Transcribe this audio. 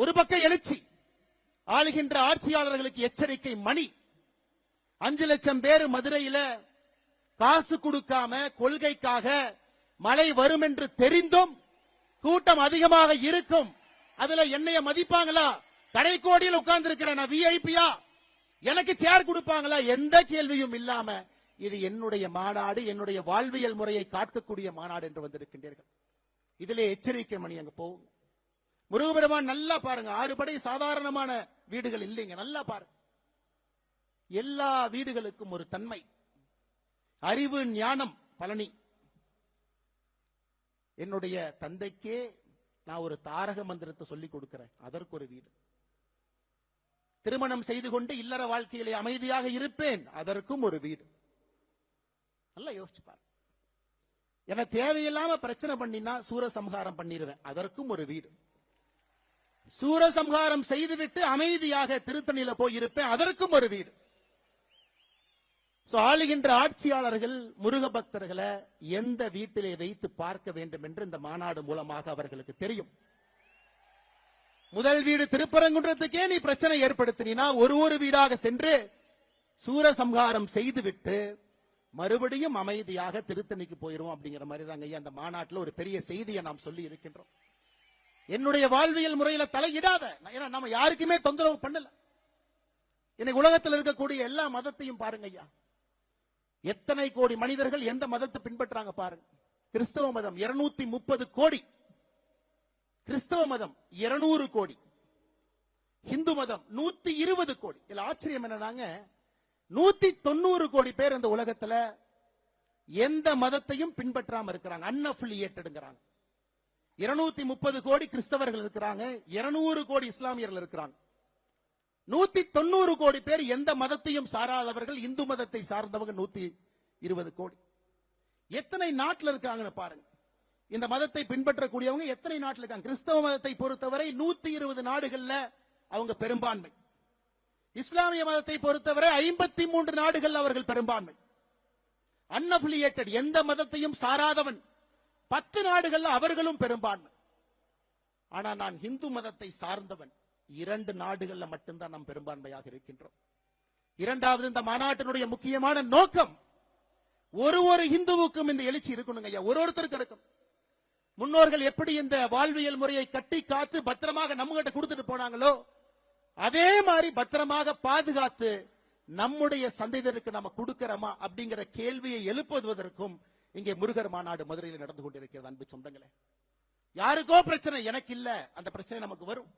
ஒரு பக்கம் எழுச்சி. ஆளுகின்ற ஆட்சியாளர்களுக்கு எச்சரிக்கை மணி. அஞ்சு லட்சம் பேர் மதுரையில காசு கொடுக்காம கொள்கைக்காக மழை வரும் என்று தெரிந்தும் கூட்டம் அதிகமாக இருக்கும். அதுல என்னைய மதிப்பாங்களா? கடைக்கோடியில் உட்கார்ந்து இருக்கிறேன் நான் விஐபியா எனக்கு சேர் கொடுப்பாங்களா? எந்த கேள்வியும் இல்லாம இது என்னுடைய மாநாடு என்னுடைய வாழ்வியல் முறையை காட்டக்கூடிய மாநாடு என்று வந்திருக்கின்றீர்கள். இதிலே எச்சரிக்கை மணி அங்க போகும். முருகபெருமான் நல்லா பாருங்க. ஆறு படை சாதாரணமான வீடுகள் இல்லைங்க. நல்லா பாருங்க எல்லா வீடுகளுக்கும் ஒரு தன்மை. அறிவு ஞானம் பழனி. என்னுடைய தந்தைக்கே நான் ஒரு தாரக மந்திரத்தை சொல்லிக் கொடுக்கிறேன். அதற்கு ஒரு வீடு. திருமணம் செய்து கொண்டு இல்லற வாழ்க்கையிலே அமைதியாக இருப்பேன். அதற்கும் ஒரு வீடு. நல்லா யோசிச்சு பாரு. என தேவையில்லாம பிரச்சனை பண்ணினா சூரசம்ஹாரம் பண்ணிடுவேன் அதற்கும் ஒரு வீடு. சூரசம்ஹாரம் செய்துவிட்டு அமைதியாக திருத்தணியில போய் இருப்பேன். அதற்கும் ஒரு வீடு. ஆளுகின்ற ஆட்சியாளர்கள் முருக பக்தர்களை எந்த வீட்டிலே வைத்து பார்க்க வேண்டும் என்று இந்த மாநாடு மூலமாக அவர்களுக்கு தெரியும். முதல் வீடு திருப்பரங்குன்றத்துக்கே நீ பிரச்சனை ஏற்படுத்தினா ஒரு ஒரு வீடாக சென்று சூரசம்ஹாரம் செய்துவிட்டு மறுபடியும் அமைதியாக திருத்தணிக்கு போயிரும் அப்படிங்கிற மாதிரி தாங்க ஐயா அந்த மாநாட்டில் ஒரு பெரிய செய்தியை நாம் சொல்லி இருக்கின்றோம். என்னுடைய வாழ்வியல் முறையில தலையிடாத. ஏன்னா நம்ம யாருக்குமே தொந்தரவு பண்ணல. இன்னைக்கு உலகத்தில் இருக்கக்கூடிய எல்லா மதத்தையும் பாருங்க ஐயா. எத்தனை கோடி மனிதர்கள் எந்த மதத்தை பின்பற்றாங்க பாருங்க. கிறிஸ்தவ மதம் 230 முப்பது கோடி. கிறிஸ்தவ மதம் 200 கோடி. இந்து மதம் 120 இருபது கோடி. இதுல ஆச்சரியம் என்னன்னாங்க? நூத்தி தொண்ணூறு கோடி பேர் இந்த உலகத்துல எந்த மதத்தையும் பின்பற்றாம இருக்கிறாங்க. அன்அஃபிலியேட்டடுங்கிறாங்க இருநூத்தி முப்பது கோடி கிறிஸ்தவர்கள் இருக்கிறாங்க 200 கோடி இஸ்லாமியர்கள் இருக்கிறாங்க. நூத்தி தொண்ணூறு கோடி பேர் எந்த மதத்தையும் சாராதவர்கள் இந்து மதத்தை சார்ந்தவங்க நூத்தி இருபது கோடி. எத்தனை நாட்டில் இருக்காங்கன்னு பாருங்க. இந்த மதத்தை பின்பற்றக்கூடியவங்க எத்தனை நாட்டில் இருக்காங்க? கிறிஸ்தவ மதத்தை பொறுத்தவரை நூத்தி இருபது நாடுகள்ல அவங்க பெரும்பான்மை. இஸ்லாமிய மதத்தை பொறுத்தவரை ஐம்பத்தி மூன்று நாடுகள் அவர்கள் பெரும்பான்மை. அன்அபிலியேட்டட் எந்த மதத்தையும் சாராதவன் பத்து நாடுகள்ல அவர்களும் பெரும்பான்மை. ஆனா நான் இந்து மதத்தை சார்ந்தவன். இரண்டு நாடுகள்ல மட்டும்தான் நாம் பெரும்பான்மையாக இருக்கின்றோம். இரண்டாவது இந்த மாநாட்டினுடைய முக்கியமான நோக்கம் ஒரு ஒரு இந்துவுக்கும் இந்த எழுச்சி இருக்கணுங்க ஐயா. ஒரு ஒருத்தருக்கு இருக்கும். முன்னோர்கள் எப்படி இந்த வாழ்வியல் முறையை கட்டி காத்து பத்திரமாக நம்ம கிட்ட கொடுத்துட்டு போனாங்களோ அதே மாதிரி பத்திரமாக பாதுகாத்து நம்முடைய சந்ததியருக்கு நம்ம கொடுக்கிறோமா அப்படிங்கிற கேள்வியை எழுப்புவதற்கும் இங்கே முருகர் மாநாடு மதுரையில் நடந்து கொண்டிருக்கிறது அன்பு சொந்தங்களே. யாருக்கோ பிரச்சனை எனக்கு இல்ல. அந்த பிரச்சனை நமக்கு வரும்.